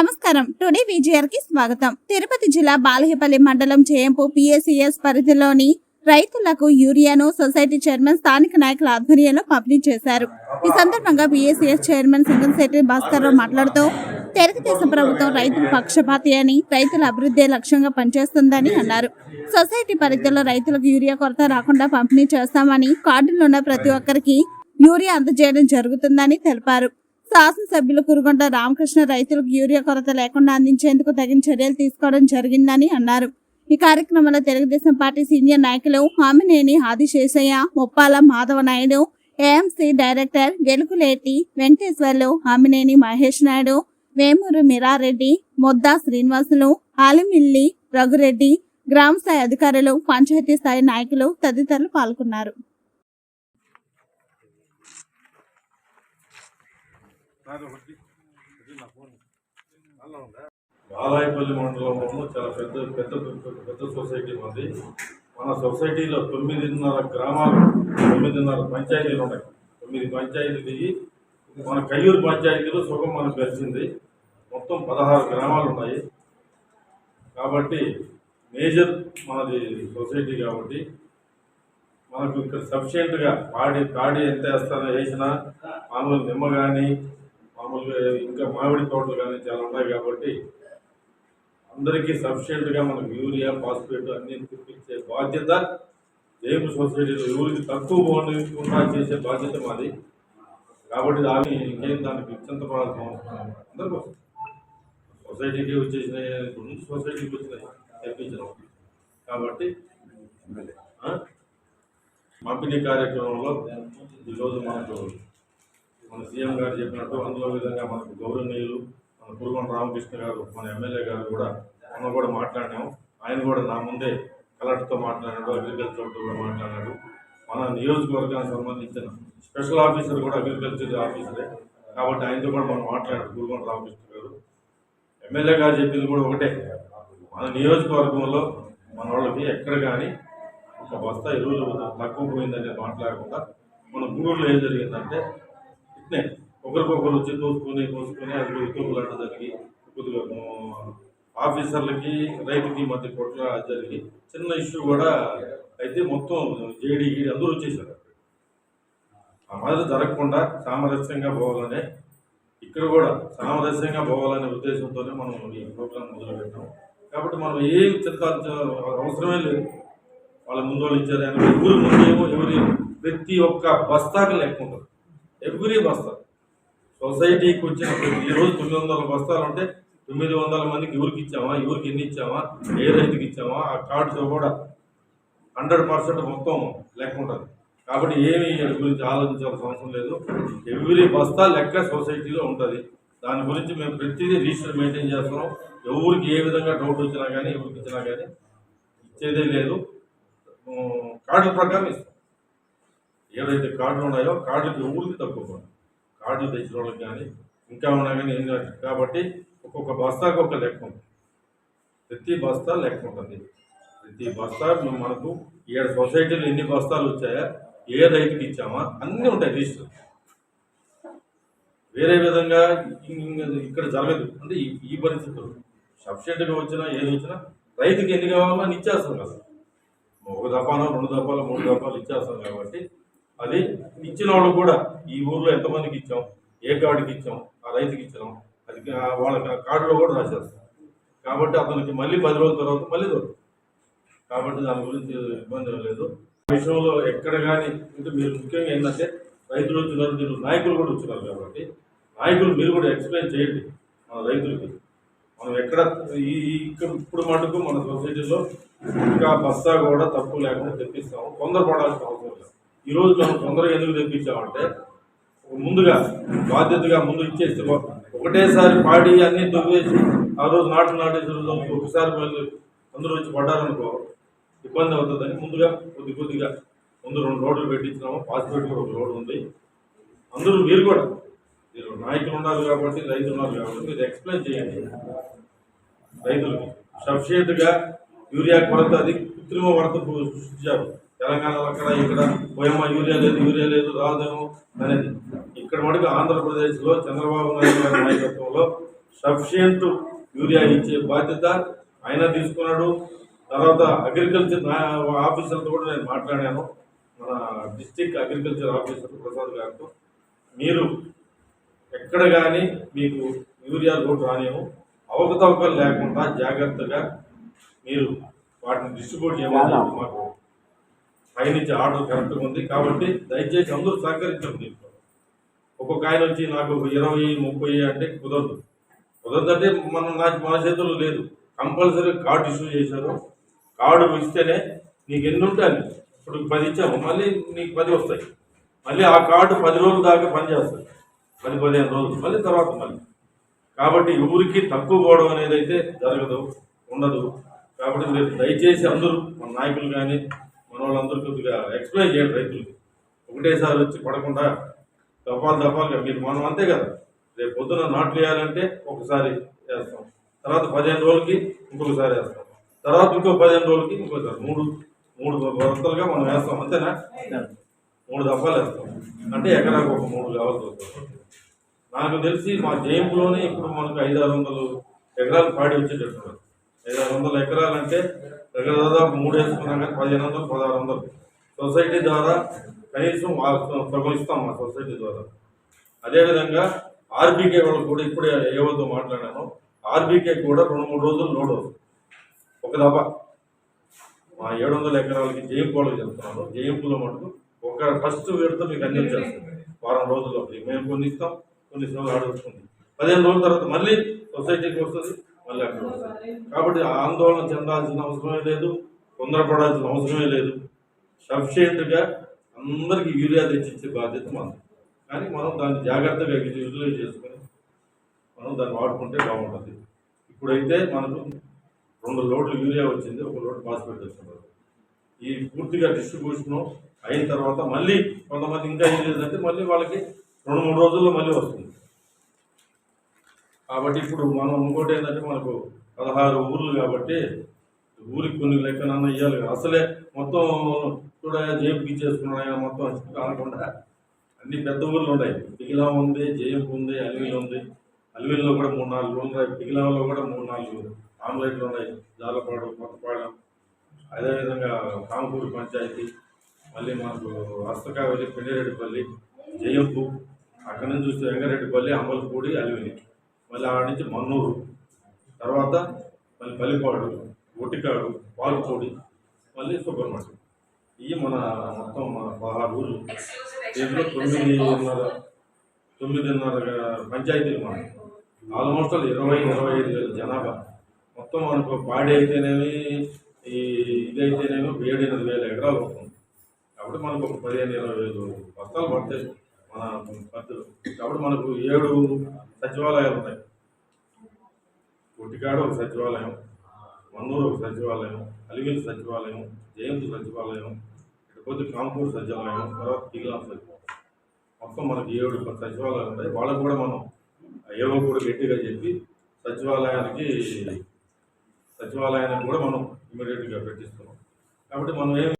నమస్కారం. టుడే విజిఆర్కి స్వాగతం. తిరుపతి జిల్లా బాలహేపల్లి మండలం చేయంపు పిఎస్సిఎస్ పరిధిలోని రైతులకు యూరియాను సొసైటీ చైర్మన్ స్థానిక నాయకుల ఆధ్వర్యంలో పంపిణీ చేశారు. ఈ సందర్భంగా పిఎస్సిఎస్ చైర్మన్ సింగంశెట్టి భాస్కర్ రావు మాట్లాడుతూ తెలుగుదేశం ప్రభుత్వం రైతుల పక్షపాతి అని రైతుల అభివృద్ధి లక్ష్యంగా పనిచేస్తుందని అన్నారు. సొసైటీ పరిధిలో రైతులకు యూరియా కొరత రాకుండా పంపిణీ చేస్తామని కార్డులో ఉన్న ప్రతి ఒక్కరికి యూరియా అందజేయడం జరుగుతుందని తెలిపారు. శాసనసభ్యులు కురుగొండ రామకృష్ణ రైతులకు యూరియా కొరత లేకుండా అందించేందుకు తగిన చర్యలు తీసుకోవడం జరిగిందని అన్నారు. ఈ కార్యక్రమంలో తెలుగుదేశం పార్టీ సీనియర్ నాయకులు హామినేని ఆదిశేషయ్య ముప్పాల మాధవ నాయుడు ఏఎంసీ డైరెక్టర్ వెలుగులేటి వెంకటేశ్వర్లు హామినేని మహేష్ నాయుడు వేమూరు మిరారెడ్డి మొద్దా శ్రీనివాసులు ఆలిమిల్లి రఘురెడ్డి గ్రామ స్థాయి అధికారులు పంచాయతీ స్థాయి నాయకులు తదితరులు పాల్గొన్నారు. బాలాయపల్లి మండలంలో చాలా పెద్ద పెద్ద పెద్ద సొసైటీ ఉంది మన సొసైటీలో తొమ్మిదిన్నర గ్రామాలు తొమ్మిదిన్నర పంచాయతీలు ఉన్నాయి. తొమ్మిది పంచాయతీలు దిగి మన కయ్యూరు పంచాయతీలో సుఖం మనకు తెలిసింది. మొత్తం పదహారు గ్రామాలు ఉన్నాయి. కాబట్టి మేజర్ మనది సొసైటీ కాబట్టి మనకు ఇక్కడ సఫిషియెంట్గా పాడి పాడి ఎంత వేస్తానో వేసినా మామూలు నిమ్మ కానీ మామూలుగా ఇంకా మామిడి తోటలు కానీ చాలా ఉన్నాయి కాబట్టి అందరికీ సఫిషియెంట్గా మనకు యూరియా ఫాస్ఫేట్ అన్ని తెప్పించే బాధ్యత జేబు సొసైటీలో. ఎవరికి తక్కువ పోకుండా చేసే బాధ్యత మాది. కాబట్టి దాన్ని ఇంకేం దానికి చింతపడాల్సిన అవసరం లేదు. అందరికీ. సొసైటీకి వచ్చేసిన ఇప్పుడు నుంచి సొసైటీకి వచ్చినాయి తెప్పించడం. కాబట్టి పంపిణీ కార్యక్రమంలో ఈరోజు మనకు మన సీఎం గారు చెప్పినట్టు అందులో విధంగా మనకు గౌరవనీయులు మన కురుగొండ రామకృష్ణ గారు మన ఎమ్మెల్యే గారు కూడా మనం కూడా మాట్లాడినాము. ఆయన కూడా నా ముందే కలెక్టర్తో మాట్లాడాడు అగ్రికల్చర్తో కూడా మాట్లాడాడు మన నియోజకవర్గానికి సంబంధించిన స్పెషల్ ఆఫీసర్ కూడా అగ్రికల్చర్ ఆఫీసరే. కాబట్టి ఆయనతో కూడా మనం మాట్లాడాడు కురుగొండ రామకృష్ణ గారు. ఎమ్మెల్యే గారు చెప్పింది కూడా ఒకటే. మన నియోజకవర్గంలో మన వాళ్ళకి ఎక్కడ కానీ ఒక బస్తా ఎరువులు తక్కువ పోయిందనేది మాట్లాడకుండా మన గూడూరులో ఏం జరిగిందంటే ఒకరికొకరు వచ్చి దోసుకొని కోసుకొని అది తూపులాట జరిగి కొద్దిగా ఆఫీసర్లకి రైతుకి మధ్య కొట్ల జరిగి చిన్న ఇష్యూ కూడా అయితే మొత్తం జేడీ అందరూ వచ్చేసారు. ఆ మాదిరి జరగకుండా సామరస్యంగా పోవాలనే ఇక్కడ కూడా సామరస్యంగా పోవాలనే ఉద్దేశంతోనే మనం ఈ ప్రోగ్రాం మొదలుపెట్టాం. కాబట్టి మనం ఏం చింతాల్సిన అవసరమే లేదు. వాళ్ళ ముందు వాళ్ళు ఇచ్చారు ఎవరి ముందు ఏమో ఎవరి ప్రతి ఒక్క బస్తాకి లెక్క ఉంటుంది ఎవ్రీ బస్తా సొసైటీకి వచ్చిన ప్రతి- రోజు తొమ్మిది వందల బస్తాలు అంటే తొమ్మిది వందల మందికి ఎవరికి ఇచ్చామా ఎవరికి ఎన్ని ఇచ్చామా ఏ రైతుకి ఇచ్చామా ఆ కార్డుతో కూడా హండ్రెడ్ పర్సెంట్ మొత్తం లెక్క ఉంటుంది. కాబట్టి ఏమి గురించి ఆలోచించాల్సిన అవసరం లేదు. ఎవ్రీ బస్తా లెక్క సొసైటీలో ఉంటుంది. దాని గురించి మేము ప్రతిదీ రిజిస్టర్ మెయింటైన్ చేస్తున్నాం. ఎవరికి ఏ విధంగా డౌట్ వచ్చినా కానీ ఎవరికి ఇచ్చినా కానీ ఇచ్చేదే లేదు. కార్డు కార్డుల ప్రకారం ఇస్తాం. ఏవైతే కార్డులు ఉన్నాయో కార్డులకి ఊరికి తక్కువ. కార్డులు తెచ్చిన వాళ్ళకి కానీ ఇంకా ఉన్నా కానీ ఏం కాదు. కాబట్టి ఒక్కొక్క బస్తాకు ఒక లెక్క ఉంటుంది. ప్రతి బస్తా లెక్క ఉంటుంది. ప్రతి బస్తా మనకు ఏడు సొసైటీలో ఎన్ని బస్తాలు వచ్చాయా ఏ రైతుకి ఇచ్చామా అన్నీ ఉంటాయి రిజిస్టర్ వేరే విధంగా ఇక్కడ జరగదు. అంటే ఈ పరిస్థితులు. సబ్సిడీగా వచ్చినా ఏది వచ్చినా రైతుకి ఎన్ని కావాలో అని ఇచ్చేస్తాం కదా. ఒక దఫాలో రెండు దఫాలో మూడు దఫాలు ఇచ్చేస్తాం కాబట్టి అది ఇచ్చిన వాళ్ళు కూడా ఈ ఊర్లో ఎంతమందికి ఇచ్చాం? ఏ కార్డుకి ఇచ్చాం? ఆ రైతుకి ఇచ్చాం అది వాళ్ళకి ఆ కార్డులో కూడా రాసేస్తాం. కాబట్టి అతనికి మళ్ళీ పది రోజుల తర్వాత మళ్ళీ దొరుకుతుంది. కాబట్టి దాని గురించి ఇబ్బంది లేదు. విషయంలో ఎక్కడ కానీ అంటే మీరు ముఖ్యంగా ఏంటంటే రైతులు వచ్చినారు మీరు నాయకులు కూడా వచ్చినారు కాబట్టి నాయకులు మీరు కూడా ఎక్స్ప్లెయిన్ చేయండి మన రైతులకి. మనం ఎక్కడ ఈ ఇక్కడ ఇప్పుడు మటుకు మన సొసైటీలో ఇంకా బస్తా కూడా తప్పు లేకుండా తెప్పిస్తాము. తొందరపడాల్సిన అవసరం ఈరోజు మనం తొందరగా ఎందుకు తెప్పించామంటే ముందుగా బాధ్యతగా ముందు ఇచ్చేసి ఒకటేసారి పాడి అన్ని దువ్వేసి ఆ రోజు నాటు నాటేసి రోజు ఒకసారి మళ్ళీ అందరూ వచ్చి పడ్డారనుకో ఇబ్బంది అవుతుందని ముందుగా కొద్ది కొద్దిగా ముందు రెండు రోడ్లు పెట్టించినాము పాస్పేట్ కూడా ఒక రోడ్ ఉంది. అందరూ మీరు కూడా మీరు నాయకులు ఉన్నారు కాబట్టి రైతులు ఉన్నారు కాబట్టి మీరు ఎక్స్ప్లెయిన్ చేయండి. రైతులకు సఫిషియెంట్గా యూరియా కొరత అది కృత్రిమ కొరత సృష్టించారు. తెలంగాణలో అక్కడ ఇక్కడ పోయమ్మ యూరియా లేదు యూరియా లేదు రాదేమో అనేది. ఇక్కడ మటుకు ఆంధ్రప్రదేశ్లో చంద్రబాబు నాయుడు గారి నాయకత్వంలో సఫిషియంట్ యూరియా ఇచ్చే బాధ్యత ఆయన తీసుకున్నాడు. తర్వాత అగ్రికల్చర్ ఆఫీసర్తో కూడా నేను మాట్లాడాను. మన డిస్టిక్ అగ్రికల్చర్ ఆఫీసర్ ప్రసాద్ గారితో. మీరు ఎక్కడ కానీ మీకు యూరియా లోటు రానివ్వు. అవకతవకలు లేకుండా జాగ్రత్తగా మీరు వాటిని డిస్ట్రిబ్యూట్ చెప్పి మాకు పైనుంచి ఆర్డర్ కరెక్ట్గా ఉంది కాబట్టి దయచేసి అందరూ సహకరించండి ఒక్కొక్క ఆయన వచ్చి నాకు ఇరవై ముప్పై అంటే కుదరదు. కుదరదంటే మనం నాకు మన చేతుల్లో లేదు. కంపల్సరీ కార్డు ఇష్యూ చేశారు కార్డు ఇస్తేనే నీకు ఎన్ని ఉంటాయి ఇప్పుడు పది ఇచ్చాము. మళ్ళీ నీకు పది వస్తాయి. మళ్ళీ ఆ కార్డు పది రోజుల దాకా పనిచేస్తుంది పది పదిహేను రోజులు. మళ్ళీ తర్వాత మళ్ళీ. కాబట్టి ఊరికి తక్కువ పోవడం అనేది అయితే జరగదు ఉండదు. కాబట్టి మీరు దయచేసి అందరూ మన నాయకులు కానీ మన వాళ్ళందరూ కొద్దిగా ఎక్స్ప్లెయిన్ చేయండి రైతులకు. ఒకటేసారి వచ్చి పడకుండా దఫాలు దఫాలుగా మీరు మనం అంతే కదా. రేపు పొద్దున నాట్లు వేయాలంటే ఒకసారి వేస్తాం. తర్వాత పదిహేను రోజులకి ఇంకొకసారి వేస్తాం. తర్వాత ఇంకో పదిహేను రోజులకి ఇంకోసారి మూడు మూడు వరసలుగా మనం వేస్తాం అంతేనా? మూడు దఫాలు వేస్తాం. అంటే ఎకరాకు ఒక మూడు కావాల్సి వస్తాం నాకు తెలిసి మా జయంపులోనే ఇప్పుడు మనకు ఐదారు వందలు ఎకరాలు పాడి వచ్చేటట్టున్నారు ఐదారు వందల ఎకరాలు అంటే దగ్గర దాదాపు మూడు వేసుకున్నాం కానీ పదిహేను వందలు పదహారు వందలు. సొసైటీ ద్వారా కనీసం సగం ఇస్తాం మా సొసైటీ ద్వారా. అదేవిధంగా ఆర్బీకే వాళ్ళు కూడా ఇప్పుడే ఏవోతో మాట్లాడాను ఆర్బీకే కూడా రెండు మూడు రోజులు లోడ్ ఒక దఫా. మా ఏడు వందల ఎకరాలకి జయంపులకు చెప్తున్నాను జయింపులో మటుకు ఒక ఫస్ట్ విడత మీకు అందించేస్తాం. వారం రోజుల్లో మేము కొన్ని ఇస్తాం కొన్ని రోజులు ఆడుతుంది పదిహేను రోజుల తర్వాత మళ్ళీ సొసైటీకి వస్తుంది మళ్ళీ అక్కడ వస్తుంది. కాబట్టి ఆందోళన చెందాల్సిన అవసరమే లేదు తొందరపడాల్సిన అవసరమే లేదు. సఫిషియెంట్గా అందరికీ యూరియా తెచ్చిచ్చే బాధ్యత మనం కానీ మనం దాన్ని జాగ్రత్తగా యూటిలైజ్ చేసుకొని మనం దాన్ని వాడుకుంటే బాగుంటుంది. ఇప్పుడైతే మనకు రెండు లోడ్లు యూరియా వచ్చింది ఒక లోడ్ పాస్పెట్ వచ్చింది. ఈ పూర్తిగా డిస్ట్రిబ్యూషన్ అయిన తర్వాత మళ్ళీ కొంతమంది ఇంకా ఏం లేదంటే మళ్ళీ వాళ్ళకి రెండు మూడు రోజుల్లో మళ్ళీ వస్తుంది. కాబట్టి ఇప్పుడు మనం ఇంకోటి ఏంటంటే మనకు పదహారు ఊర్లు కాబట్టి ఊరికి కొన్ని లెక్కనన్నా ఇవ్వాలి అసలే మొత్తం కూడా జేబుకి ఇచ్చేసుకున్నాడు మొత్తం కాకుండా అన్ని పెద్ద ఊర్లు ఉన్నాయి. పిగిలా ఉంది జేఎంపు ఉంది అలివిల్ ఉంది. అలివిల్లో కూడా మూడు నాలుగు ఊళ్ళు ఉన్నాయి. పిగిలాలో కూడా మూడు నాలుగు ఆమ్లెట్లు ఉన్నాయి. జాలపాడు కొత్తపాడు అదేవిధంగా కాంపూరు పంచాయతీ. మళ్ళీ మనకు హస్తకావలి పెండిరెడ్డిపల్లి జయంపు అక్కడ నుంచి చూస్తే వెంగరెడ్డిపల్లి అమలపూడి అలివిలి మళ్ళీ ఆడ నుంచి మన్నూరు. తర్వాత మళ్ళీ పల్లిపాడు ఒటికాడు పాలపూడి మళ్ళీ సుబ్రహ్మణ్యం ఇవి మన మొత్తం మన పదహారు ఊళ్ళు దీంట్లో తొమ్మిదిన్నర తొమ్మిదిన్నర పంచాయతీలు మన ఆల్మోస్ట్ ఆల్ ఇరవై ఇరవై ఐదు వేల జనాభా. మొత్తం మనకు పాడి అయితేనేమి ఈ ఇది అయితేనేమి ఏడు ఎనిమిది వేల ఎకరాలు వస్తుంది. కాబట్టి మనకు ఒక పదిహేను ఇరవై వేలు బస్తాలు పడతాయి. మన కాబట్టి మనకు ఏడు సచివాలయాలు ఉన్నాయి కొట్టికాడ ఒక సచివాలయం మన్నూరు ఒక సచివాలయం అలివేలు సచివాలయం జయంతి సచివాలయం ఇకపోతే కాంపూర్ సచివాలయం తర్వాత కిగిలాం సచివాలయం. మొత్తం మనకి ఏడు సచివాలయాలు ఉంటాయి. వాళ్ళకు కూడా మనం ఏవో కూడా గట్టిగా చెప్పి సచివాలయానికి సచివాలయానికి కూడా మనం ఇమీడియట్గా పెట్టిస్తున్నాం. కాబట్టి మనం ఏం